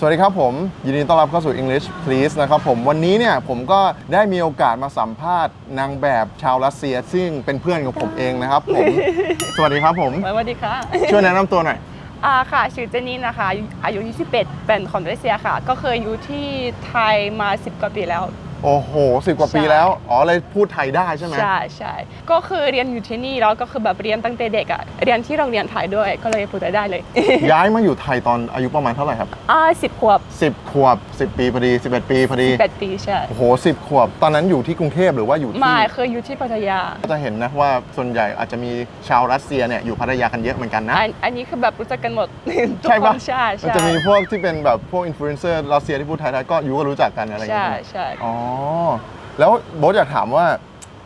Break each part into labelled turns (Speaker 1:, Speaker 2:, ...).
Speaker 1: สวัสดีครับผม ยินดีต้อนรับเข้าสู่ English Please นะครับผมวันนี้เนี่ยผมก็ได้มีโอกาสมาสัมภาษณ์นางแบบชาวรัสเซีย ซึ่งเป็นเพื่อนของผมเองนะครับผม สวัสดีครับผม
Speaker 2: สวัสดีค่ะ
Speaker 1: ช่วยแนะนำตัวหน่อย
Speaker 2: อ่าค่ะชื่อเจนนี่นะคะอายุ 21 เป็นคนรัสเซียค่ะ ก็เคยอยู่ที่ไทยมา 10 กว่าปีแล้ว
Speaker 1: โอ้โหสิบกว่าปี
Speaker 2: ใช่
Speaker 1: แล้ว อ๋อเลยพูดไทยได้ใช่ไหม
Speaker 2: ใช่ใช่ก็คือเรียนอยู่ที่นี่แล้วก็คือแบบเรียนตั้งแต่เด็กอะเรียนที่โรงเรียนไทยด้วยก็เลยพูดได้เลย
Speaker 1: ย้ายมาอยู่ไทยตอนอายุประมาณเท่าไหร่ครับ
Speaker 2: อ่าสิบขวบ
Speaker 1: 10ขวบ10ปีพอดี11ปีพอดี
Speaker 2: แปดปีใช่
Speaker 1: โอ้โห10ขวบ ตอนนั้นอยู่ที่กรุงเทพหรือว่าอยู่ที่
Speaker 2: ไม่เคยอยู่ที่พัทยา
Speaker 1: ก็จะเห็นนะว่าส่วนใหญ่อาจจะมีชาวรัสเซียเนี่ยอยู่พัทยากันเยอะเหมือนกันนะ
Speaker 2: อันอันนี้คือแบบรู้จักกันหมดทุก
Speaker 1: ใช่
Speaker 2: ค
Speaker 1: ปะ
Speaker 2: นใช่
Speaker 1: มัน
Speaker 2: ใช่
Speaker 1: จะมีพวกที่เป็นแบบพวกอินฟลูเอนเซอร์รัสเซียที่พูดไทยได้ก็ยูก็รู้จักกันอะไรอย่าง
Speaker 2: ใช่
Speaker 1: เงี้ย
Speaker 2: ใช่
Speaker 1: อ๋อแล้วโบ๊ทอยากถามว่า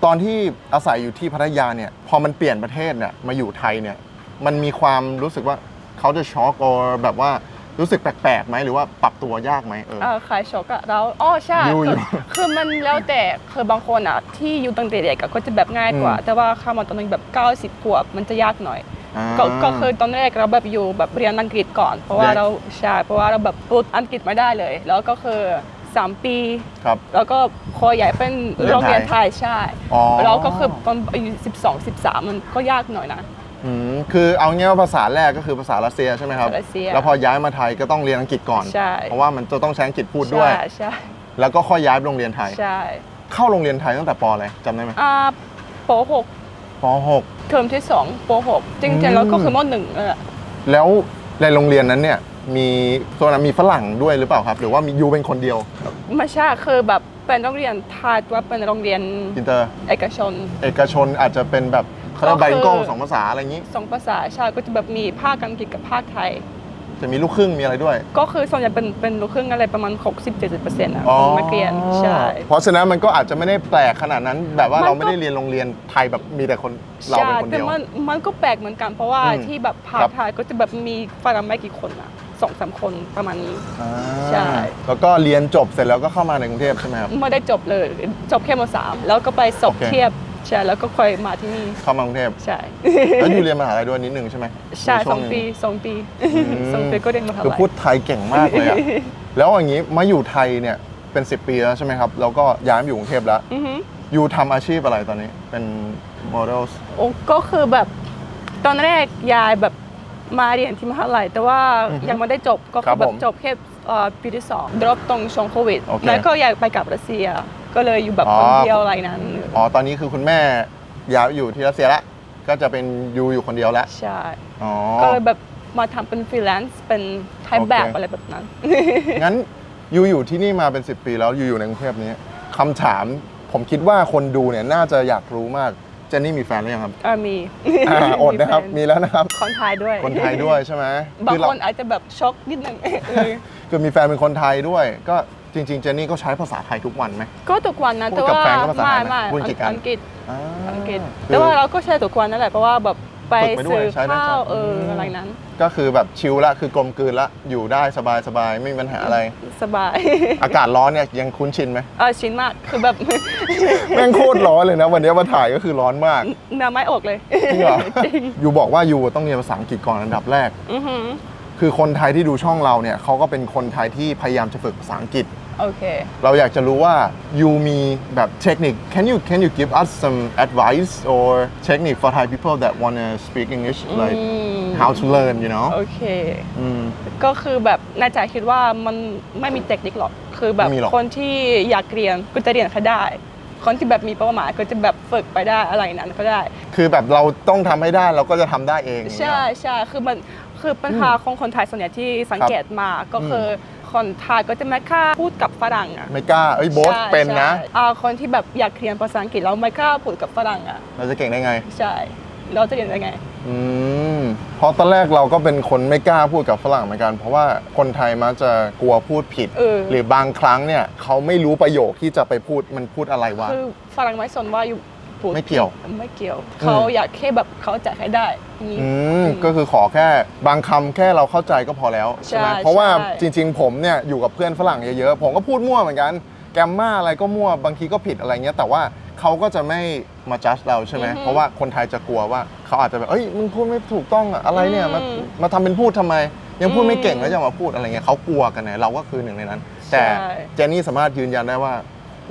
Speaker 1: ตอนที่อาศัยอยู่ที่พัทยาเนี่ย พอมันเปลี่ยนประเทศเนี่ยมาอยู่ไทยเนี่ย มันมีความรู้สึกว่าเขาจะช็อก or แบบว่ารู้สึกแปลกๆไหมหรือว่าปรับตัวยากไหมเออ
Speaker 2: เออขายช็อกอะแล้วอ๋อใช่
Speaker 1: อยู่
Speaker 2: คือ
Speaker 1: อยู่
Speaker 2: คือมันแล้วแต่คือบางคนอะที่อยู่ตั้งแต่เด็กอะก็จะแบบง่ายกว่า
Speaker 1: อืม
Speaker 2: แต่ว่าเข้ามาตอนนี้แบบ 90ขวบมันจะยากหน่อย
Speaker 1: อ่า
Speaker 2: ก็ก็คือตอนแรกเราแบบอยู่แบบเรียนอังกฤษก่อน เพราะว่า
Speaker 1: เรียน
Speaker 2: เราใช่เพราะว่าเราแบบพูดอังกฤษไม่ได้เลย แล้วก็คือ สามปี
Speaker 1: ครับ
Speaker 2: แล้วก็คอใหญ่เป็น
Speaker 1: เรียนไทย
Speaker 2: โรงเรียนไทยใช่
Speaker 1: อ๋อ
Speaker 2: แล้วก็คือตอนอายุ12 13 มันก็ยากหน่อยนะ
Speaker 1: อืมคือเอาง่ายว่าภาษาแรกก็คือภาษารัสเซียใช่ไหมครับ
Speaker 2: รัสเซีย
Speaker 1: แล้วพอย้ายมาไทยก็ต้องเรียนอังกฤษก่อน
Speaker 2: ใช่
Speaker 1: เพราะว่ามันจะต้องใช้อังกฤษพูดด้วย
Speaker 2: ใช่ใช่
Speaker 1: แล้วก็ค่อยย้ายไปโรงเรียนไทย
Speaker 2: ใช่
Speaker 1: เข้าโรงเรียนไทยตั้งแต่ปอะไรจำได้ไหม
Speaker 2: อ่าป
Speaker 1: ป
Speaker 2: .6 เทอมที่2ป .6 จ
Speaker 1: อื
Speaker 2: ริงๆแล้วก็คือ
Speaker 1: ม
Speaker 2: ม .1 นั่นแหละ
Speaker 1: .6 แล้วในโรงเรียนนั้นเนี่ย มีตัวนั้นมีฝรั่งด้วยหรือเปล่าครับ หรือว่ามียูเป็นคนเดียว
Speaker 2: ไม่ใช่คือแบบเป็นโรงเรียนไทยแต่ว่าเป็นโรงเรียน
Speaker 1: อินเตอร์
Speaker 2: เอกชน
Speaker 1: เอกชนอาจจะเป็นแบบเขาเรียก
Speaker 2: ก็
Speaker 1: ไบ
Speaker 2: คือ
Speaker 1: โก้สองภาษาอะไรอย่างนี้
Speaker 2: สองภาษาใช่ก็จะแบบมีภาคอังกฤษกับภาคไทย
Speaker 1: จะมีลูกครึ่งมีอะไรด้วย
Speaker 2: ก็คือส่วนใหญ่เป็นเป็นลูกครึ่งอะไรประมาณ 60-70%อะของนักเรียนใช่
Speaker 1: เพราะฉะนั้นมันก็อาจจะไม่ได้แปลกขนาดนั้น แบบว่า
Speaker 2: มันก็
Speaker 1: เราไม่ได้เรียนโรงเรียนไทยแบบมีแต่คนเรา
Speaker 2: ใช่
Speaker 1: เป็นคน
Speaker 2: แต่
Speaker 1: เดียว
Speaker 2: มันมันก็แปลกเหมือนกันเพราะว่า
Speaker 1: อืม
Speaker 2: ที่แบบภา
Speaker 1: ครั
Speaker 2: ค
Speaker 1: บ
Speaker 2: ไทยก็จะแบบมีฝรั่งไม่กี่คนอะ สองสามคนประมาณนี้
Speaker 1: อ่า
Speaker 2: ใช่
Speaker 1: แล้วก็เรียนจบเสร็จแล้วก็เข้ามาในกรุงเทพใช่ไหมครับ
Speaker 2: ไม่ได้จบเลยจบแค่มสามแล้วก็ไปสอบ
Speaker 1: โอเค
Speaker 2: เทียบใช่แล้วก็ค่อยมาที่นี่
Speaker 1: เข้ามากรุงเทพ
Speaker 2: ใช่
Speaker 1: แล้วอยู่เรียนมหาลัยด้วยนิดนึงใช่ไหม
Speaker 2: ใช่
Speaker 1: ใน
Speaker 2: ส
Speaker 1: ว
Speaker 2: อง
Speaker 1: หนึ่
Speaker 2: ปีสองปี
Speaker 1: ม
Speaker 2: สองปีก็เรียนมหา
Speaker 1: คือ
Speaker 2: ลัย
Speaker 1: พูดไทยเก่งมากเลยอะแล้วอย่างนี้มาอยู่ไทยเนี่ยเป็น 10 ปีแล้วใช่ไหมครับแล้วก็ย้ายมาอยู่กรุงเทพแล้ว
Speaker 2: อือหือ
Speaker 1: อยู่ทำอาชีพอะไรตอนนี้เป็นโมเดล
Speaker 2: โอ้ก็คือแบบตอนแรกยายแบบ มาเรียนที่มหาลัย แต่ว่า
Speaker 1: อือฮึ
Speaker 2: ยังไม่ได้จบก็
Speaker 1: ครั
Speaker 2: คื
Speaker 1: บ
Speaker 2: อแบ
Speaker 1: ผ
Speaker 2: บ
Speaker 1: ม
Speaker 2: จบแค่เอ่อปีที่สองดรอปตรงช่วงโควิด
Speaker 1: โอเค
Speaker 2: แล้วก็อยากไปกลับรัสเซีย ก็เลยอยู่แบบ
Speaker 1: อ๋อ
Speaker 2: คนเดียวอะไรนั้น
Speaker 1: อ๋อตอนนี้คือคุณแม่ย้ายอยู่ที่รัสเซียแล้วก็จะเป็นยูอยู่คนเดียวแล้ว
Speaker 2: ใช่
Speaker 1: อ๋อ
Speaker 2: ก็เลยแบบมาทำเป็นฟรีแลนซ์เป็นถ่ายแบบ
Speaker 1: โอเค
Speaker 2: อะไรแบบนั้น
Speaker 1: งั้นยูอยู่ที่นี่มาเป็น 10 ปีแล้วยูอยู่ในกรุงเทพนี้คำถามผมคิดว่าคนดูเนี่ยน่าจะอยากรู้มากเจนนี่มีแฟนหรือยังครับ
Speaker 2: อ่ามี
Speaker 1: อ่าอดนะครับ
Speaker 2: แฟ
Speaker 1: มีแล้วนะครับ
Speaker 2: คนไทยด้วย
Speaker 1: คนไทยด้วยใช่ไหม
Speaker 2: บาง
Speaker 1: คือเรา
Speaker 2: คนอาจจะแบบช็อกนิดนึงเออ
Speaker 1: คือมีแฟนเป็นคนไทยด้วย ก็จริง ๆ เจนนี่ก็ใช้ภาษาไทยทุกวันไหม
Speaker 2: ก็ทุกวันนะ
Speaker 1: พูด
Speaker 2: แต่
Speaker 1: กับ
Speaker 2: ว่า
Speaker 1: แฟนก็ภาษาไทยไหม
Speaker 2: ไม่
Speaker 1: พูดอังกฤษกัน
Speaker 2: อังกฤษ
Speaker 1: อ่า
Speaker 2: อังกฤษ
Speaker 1: คือ
Speaker 2: แต่ว่าเราก็ใช้ทุกวันนั่นแหละเพราะว่าแบบ ไป
Speaker 1: ฝึกไปด้วย
Speaker 2: ซื้อ
Speaker 1: ใช้ได้
Speaker 2: ข้าว
Speaker 1: ใช้
Speaker 2: เออ
Speaker 1: ม
Speaker 2: อะไรนั้น
Speaker 1: ก็คือแบบชิลละคือกลมกลืนละอยู่ได้สบายสบายๆไม่มีปัญหาอะไร
Speaker 2: สบาย
Speaker 1: อากาศร้อนเนี่ยยังคุ้นชินไหม
Speaker 2: เออชินมากคือแบบ
Speaker 1: แม่งโคตรร้อนเลยนะ วันนี้มาถ่ายก็คือร้อนมาก
Speaker 2: เนื้อไม่ออกเลย
Speaker 1: จริงเหรอ
Speaker 2: จริง
Speaker 1: ยูบอกว่ายูต้องเรียนภาษาอังกฤษก่อนอันดับแรก
Speaker 2: อือหือ
Speaker 1: คือคนไทยที่ดูช่องเราเนี่ยเขาก็เป็นคนไทยที่พยายามจะฝึกภาษาอังกฤษ
Speaker 2: โอเค
Speaker 1: เราอยากจะรู้ว่ายูมีแบบเทคนิค can you can you give us some advice or technique for Thai people that wanna speak English like
Speaker 2: อืม
Speaker 1: how to learn you know
Speaker 2: โอเค
Speaker 1: อืม
Speaker 2: ก็คือแบบน่าจะคิดว่ามันไม่มีเทคนิคหรอก คือแบบ
Speaker 1: ไม่มีหรอก
Speaker 2: คนที่อยากเรียนก็จะเรียนเขาได้ คนที่แบบมีเป้าหมายก็จะแบบฝึกไปได้อะไรนั้นก็ได้
Speaker 1: คือแบบเราต้องทำให้ได้เราก็จะทำได้เอง
Speaker 2: ใช่ใช่คือมันคือปัญหาของคนไทยส่วนใหญ่ที่สังเกตมาก็คืออ คนไทยก็จะไม่กล้าพูดกับฝรั่งอะ
Speaker 1: ไม่กล้าเอ้ยโบ๊ท
Speaker 2: ใช่
Speaker 1: เป็นนะ
Speaker 2: ใช่อ่าคนที่แบบอยากเรียนภาษาอังกฤษแล้วไม่กล้าพูดกับฝรั่งอะ
Speaker 1: เราจะเก่งได้ไง
Speaker 2: ใช่เราจะเรียนยังไง
Speaker 1: อืมเพราะตอนแรกเราก็เป็นคนไม่กล้าพูดกับฝรั่งเหมือนกัน เพราะว่าคนไทยมักจะกลัวพูดผิด
Speaker 2: เออ
Speaker 1: หรือบางครั้งเนี่ยเขาไม่รู้ประโยคที่จะไปพูดมันพูดอะไรวะ
Speaker 2: คือฝรั่งไม่สนว่าอยู่ พูด
Speaker 1: ไม่เกี่ยว
Speaker 2: ไม่เกี่ยว เขาอยากแค่แบบเขาจะให้ได้นี่
Speaker 1: อืมก็คือขอแค่บางคำแค่เราเข้าใจก็พอแล้วใช่ไหม
Speaker 2: ใช่
Speaker 1: เพราะว่า
Speaker 2: ใช่
Speaker 1: จริง ๆ ผมเนี่ยอยู่กับเพื่อนฝรั่งเยอะๆ ผมก็พูดมั่วเหมือนกัน แกมมาอะไรก็มั่วบางทีก็ผิดอะไรเงี้ยแต่ว่าเขาก็จะไม่มาจัดเราใช่ไหม
Speaker 2: อือฮึ
Speaker 1: เพราะว่าคนไทยจะกลัวว่าเขาอาจจะแบบเอ้ยมึงพูดไม่ถูกต้องอะอะไรเนี่ยมา
Speaker 2: อืม
Speaker 1: มาทำเป็นพูดทำไมจยังพูดไม่
Speaker 2: อืม
Speaker 1: เก่งแล้วจะมาพูดอะไรเงี้ยเขากลัวกันไงเราก็คือหนึ่งในนั้น แต่
Speaker 2: ใช่
Speaker 1: เจนนี่สามารถยืนยันได้ว่า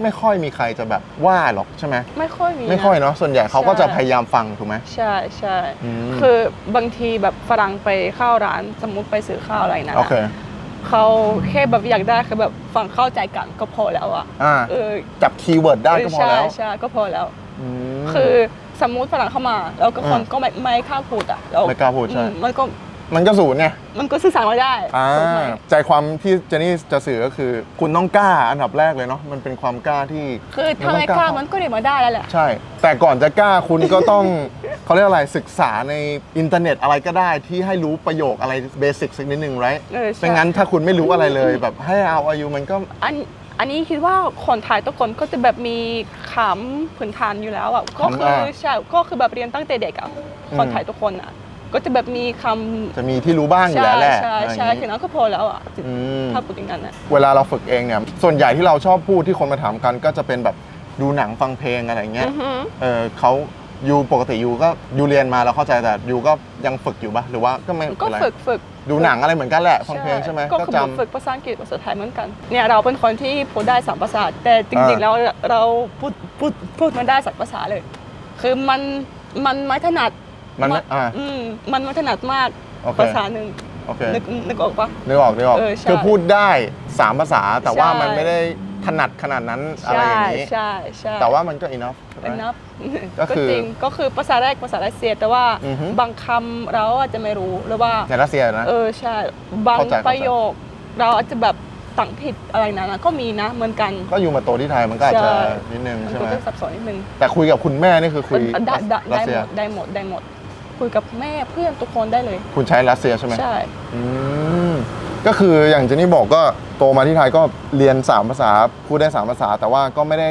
Speaker 1: ไม่ค่อยมีใครจะแบบว่าหรอกใช่ไหม
Speaker 2: ไม่ค่อยมี
Speaker 1: ไม่ค่อยเนาะส่วนใหญ่เขาก็จะ
Speaker 2: ใช่
Speaker 1: พยายามฟังถูกไหม
Speaker 2: ใช่ใช่
Speaker 1: อืม
Speaker 2: คือบางทีแบบฝรั่งไปเข้าร้านสมมติไปซื้อข้าวอะไรนะ
Speaker 1: โอเค
Speaker 2: เขาแค่แบบอยากได้คือแบบฟังเข้าใจกันก็พอแล้วอะ
Speaker 1: อ่า
Speaker 2: เออ
Speaker 1: จับคีย์เวิร์ดได้ก็พอแล้ว
Speaker 2: ใช่ใช่ก็พอแล้ว
Speaker 1: ม
Speaker 2: คือสมมุติฝรั่งเข้ามา แล้วก็คน
Speaker 1: อ่า
Speaker 2: ก็ไม่ไม่กล้าพูดอะแล้ว
Speaker 1: ไม่กล้าพูดใช่
Speaker 2: อืมมันก็
Speaker 1: มันก็ศูนย์ไง
Speaker 2: มันก็สื่อสารไม่ได้
Speaker 1: อ่า
Speaker 2: ถูกไหม
Speaker 1: ใจความที่เจนนี่จะสื่อก็คือ คุณต้องกล้าอันดับแรกเลยเนาะมันเป็นความกล้าที่
Speaker 2: คือถ้าไม่กล้ามันก็เรียนมาได้แล้วแหละ
Speaker 1: ใช่ แต่ก่อนจะกล้าคุณก็ต้อง เขาเรียกอะไรศึกษาในอินเทอร์เน็ตอะไรก็ได้ที่ให้รู้ประโยคอะไรเบสิกสักนิดนึงไร
Speaker 2: เออใช่
Speaker 1: ไม่งั้นถ้าคุณไม่รู้อะไรเลยแบบให้เอาอายุมันก็
Speaker 2: อันอันนี้คิดว่าคนไทยทุกคนก็จะแบบมีขำพื้นฐานอยู่แล้วอะก็คือ
Speaker 1: อ่า
Speaker 2: ใช่ก็คือแบบเรียนตั้งแต่เด็กอะคนไทยทุกคนอะ ก็จะแบบมีคำ
Speaker 1: จะมีที่รู้บ้างอยู่แล้วแหละ
Speaker 2: ใช่
Speaker 1: อะไรอ
Speaker 2: ใช่
Speaker 1: ย่าง
Speaker 2: แค่
Speaker 1: นี้
Speaker 2: นั้นก็พอแล้วอะ
Speaker 1: อืม
Speaker 2: ถ้าพูดอย่างนั้นอะ
Speaker 1: เวลาเราฝึกเองเนี่ย ส่วนใหญ่ที่เราชอบพูดที่คนมาถามกันก็จะเป็นแบบดูหนังฟังเพลงอะไรเงี้ย
Speaker 2: อือฮึ
Speaker 1: เออเขายูปกติยูก็ยูเรียนมาแล้วเข้าใจแต่ยูก็ยังฝึกอยู่ปะหรือว่าก็ไม่
Speaker 2: ก็
Speaker 1: เป็นไร
Speaker 2: ฝึกฝึก
Speaker 1: ดูหนังอะไรเหมือนกันแหละฟังเพลงใช่ไหม
Speaker 2: ก็
Speaker 1: ก็
Speaker 2: คือ
Speaker 1: จ
Speaker 2: แบบฝึกภาษาอังกฤษภาษาไทยเหมือนกันเนี่ยเราเป็นคนที่พูดได้สามภาษา แต่จริงๆ
Speaker 1: อ่า
Speaker 2: แล้วเราพูดพูดพูดไมันได้สักภาษาเลย คือมันมันไม่ถนัด
Speaker 1: มันไม่อ่า
Speaker 2: อืมมันไม่ถนัดมาก
Speaker 1: โอเค
Speaker 2: ภาษาหนึ่ง
Speaker 1: โอเค
Speaker 2: นึกนึกออกปะ
Speaker 1: นึกออกนึกออก
Speaker 2: เออใช่
Speaker 1: คือพูดได้สามภาษาแต่ว่า
Speaker 2: ใช่
Speaker 1: มันไม่ได้ถนัดขนาดนั้นอะไรอย่างนี้
Speaker 2: ใช่ใช่
Speaker 1: แต่ว่ามันก็ enough
Speaker 2: เป็นนับ
Speaker 1: ก็คือ
Speaker 2: จริงก็คือภาษาแรกภาษารัสเซียแต่ว่า
Speaker 1: อือฮึ
Speaker 2: บางคำเราอาจจะไม่รู้หรือว่า
Speaker 1: ในรัสเซียนะ
Speaker 2: เออใช่บาง
Speaker 1: เข้าใจเข้าใจ
Speaker 2: ประโยค เราอาจจะแบบตั้งผิดอะไรนะนะก็มีนะเหมือนกัน
Speaker 1: ก็อยู่มาโตที่ไทยมันก็อาจจะ
Speaker 2: ใช่
Speaker 1: นิดนึง
Speaker 2: มัน
Speaker 1: ใช่
Speaker 2: ก็
Speaker 1: ไหม
Speaker 2: จะสับสนนิดนึง
Speaker 1: แต่คุยกับคุณแม่นี่คือคุย
Speaker 2: ได้ได้
Speaker 1: รั
Speaker 2: ได้
Speaker 1: สเซี
Speaker 2: ห
Speaker 1: ย
Speaker 2: มดได้หมดได้หมด คุยกับแม่เพื่อนทุกคนได้เลย
Speaker 1: คุณใช้รัสเซียใช่ไหม
Speaker 2: ใช่
Speaker 1: อืมก็คืออย่างเจนนี่บอกก็โตมาที่ไทยก็เรียน 3 ภาษาพูดได้ 3 ภาษา แต่ว่าก็ไม่ได้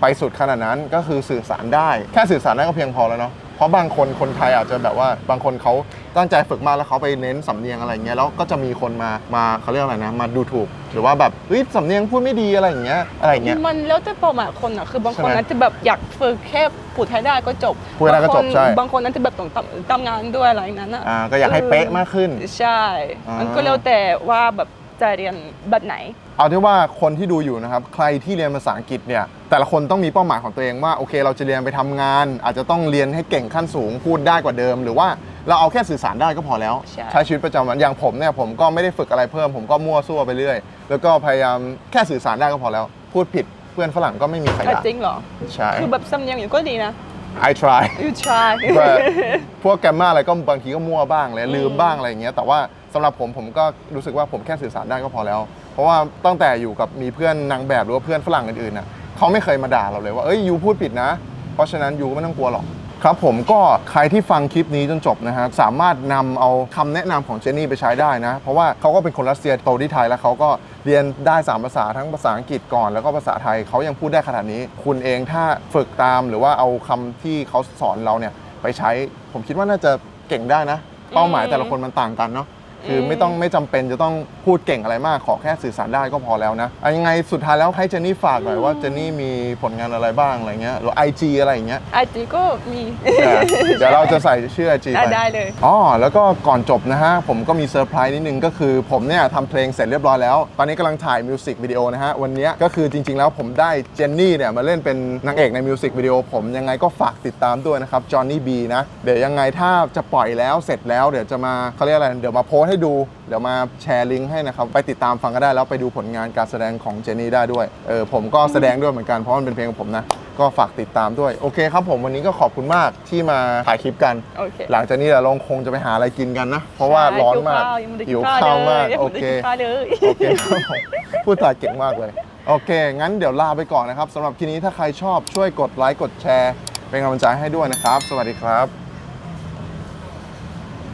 Speaker 1: ไปสุดขนาดนั้นก็คือสื่อสารได้ แค่สื่อสารได้ก็เพียงพอแล้วเนาะ เพราะบางคนคนไทยอาจจะแบบว่าบางคนเขาตั้งใจฝึกมากแล้วเขาไปเน้นสำเนียงอะไรอย่างเงี้ยแล้วก็จะมีคนมามาเขาเรียกอะไรนะมาดูถูก หรือว่าแบบเฮ้ยสำเนียงพูดไม่ดีอะไรอย่างเงี้ยอะไรอย่างเงี้ย
Speaker 2: มันแล้วแต่เป้าหมายคนอะคือบางคน
Speaker 1: ใช่ไหม
Speaker 2: นั้นจะแบบอยากฝึกแค่พูดให้ได้ก็จบ
Speaker 1: พูดให้ได้ก็จบใช่
Speaker 2: บางคนนั้นจะแบบต้องทำทำงานด้วยอะไรอย่างนั้นอะ
Speaker 1: อ่าก็อยากให้เป๊ะมากขึ้น
Speaker 2: ใช่
Speaker 1: อ่ามั
Speaker 2: มันก็แล้วแต่ว่าแบบ จะเรียนแบบไหน
Speaker 1: เอาที่ว่าคนที่ดูอยู่นะครับ ใครที่เรียนภาษาอังกฤษเนี่ยแต่ละคนต้องมีเป้าหมายของตัวเองว่าโอเค เราจะเรียนไปทำงาน อาจจะต้องเรียนให้เก่งขั้นสูงพูดได้กว่าเดิม หรือว่าเราเอาแค่สื่อสารได้ก็พอแล้ว
Speaker 2: ใช่
Speaker 1: ชีวิตประจำวันอย่างผมเนี่ยผมก็ไม่ได้ฝึกอะไรเพิ่ม ผมก็มั่วซั่วไปเรื่อย แล้วก็พยายามแค่สื่อสารได้ก็พอแล้ว พูดผิดเพื่อนฝรั่งก็ไม่มีใคร
Speaker 2: แต่
Speaker 1: ด่า
Speaker 2: จริงเหรอ
Speaker 1: ใช่
Speaker 2: คือแบบสำเนียงอยู่ก็ดีนะ
Speaker 1: I try
Speaker 2: you try
Speaker 1: แบบพวกแกมมาอะไรก็บางทีก็มั่วบ้างเลยลืมบ้างอะไรอย่างเงี้ยแต่ว่าสำหรับผมผมก็รู้สึกว่าผมแค่สื่อสารได้ก็พอแล้ว เพราะว่าตั้งแต่อยู่กับมีเพื่อนนางแบบหรือว่าเพื่อนฝรั่งอื่นๆน่ะเขาไม่เคยมาด่าเราเลยว่าเอ้ยยูพูดผิดนะ เพราะฉะนั้นยูก็ไม่ต้องกลัวหรอก ครับผมก็ใครที่ฟังคลิปนี้จนจบนะฮะสามารถนำเอาคำแนะนำของเจนนี่ไปใช้ได้นะ เพราะว่าเขาก็เป็นคนรัสเซียโตที่ไทยแล้วเขาก็เรียนได้สามภาษาทั้งภาษาอังกฤษก่อนแล้วก็ภาษาไทยเขายังพูดได้ขนาดนี้ คุณเองถ้าฝึกตามหรือว่าเอาคำที่เขาสอนเราเนี่ยไปใช้ ผมคิดว่าน่าจะเก่งได้นะ เป้าหมายแต่ละคนมันต่างกันเนาะ คือไม่ต้องไม่จำเป็นจะต้องพูดเก่งอะไรมากขอแค่สื่อสารได้ก็พอแล้วนะอะยังไงสุดท้ายแล้วให้เจนนี่ฝากหน่อยว่าเจนนี่มีผลงานอะไรบ้างอะไรเงี้ยหรือไอจีอะไรอย่างเงี้ย
Speaker 2: ไอจีก็มี
Speaker 1: เดี๋ยวเราจะใส่ชื่อไอจี
Speaker 2: อะ
Speaker 1: ไป
Speaker 2: ได้เลย
Speaker 1: อ๋อ แล้วก็ก่อนจบนะฮะ ผมก็มีเซอร์ไพรส์นิดนึงก็คือผมเนี่ยทำเพลงเสร็จเรียบร้อยแล้ว ตอนนี้กำลังถ่ายมิวสิกวิดีโอนะฮะ วันเนี้ยก็คือจริง ๆ แล้วผมได้เจนนี่เนี่ย มาเล่นเป็นนางเอกในมิวสิกวิดีโอผมยังไงก็ฝากติดตามด้วยนะครับจอห์นนี่บีนะ เดี๋ยวยังไงถ้าจะปล่อยแล้วเสร็จแล้วเดี๋ยวจะมาเขาเรียกอะไร เดี๋ยวมาโพสต์ให้ดู เดี๋ยวมาแชร์ลิงก์ให้นะครับ ไปติดตามฟังก็ได้แล้วไปดูผลงานการแสดงของเจนนี่ได้ด้วย เออผมก็แสดงด้วยเหมือนกันเพราะมันเป็นเพลงของผมนะ ก็ฝากติดตามด้วย โอเคครับผมวันนี้ก็ขอบคุณมากที่มาถ่ายคลิปกัน
Speaker 2: โอเค
Speaker 1: หลังจากนี้เราลงคงจะไปหาอะไรกินกันนะ เพราะว่าร้อนมาก
Speaker 2: หิ
Speaker 1: หิ
Speaker 2: ว
Speaker 1: ว
Speaker 2: ข้า
Speaker 1: ข้าวว
Speaker 2: มามา
Speaker 1: กก
Speaker 2: โอ
Speaker 1: โอ
Speaker 2: เค
Speaker 1: เค
Speaker 2: เลย
Speaker 1: โอเคครับผมพูดตาเก่งมากเลย โอเค งั้นเดี๋ยวลาไปก่อนนะครับสำหรับคลิปนี้ถ้าใครชอบช่วยกดไลค์กดแชร์ เป็นกำลังใจให้ด้วยนะครับ สวัสดีครับ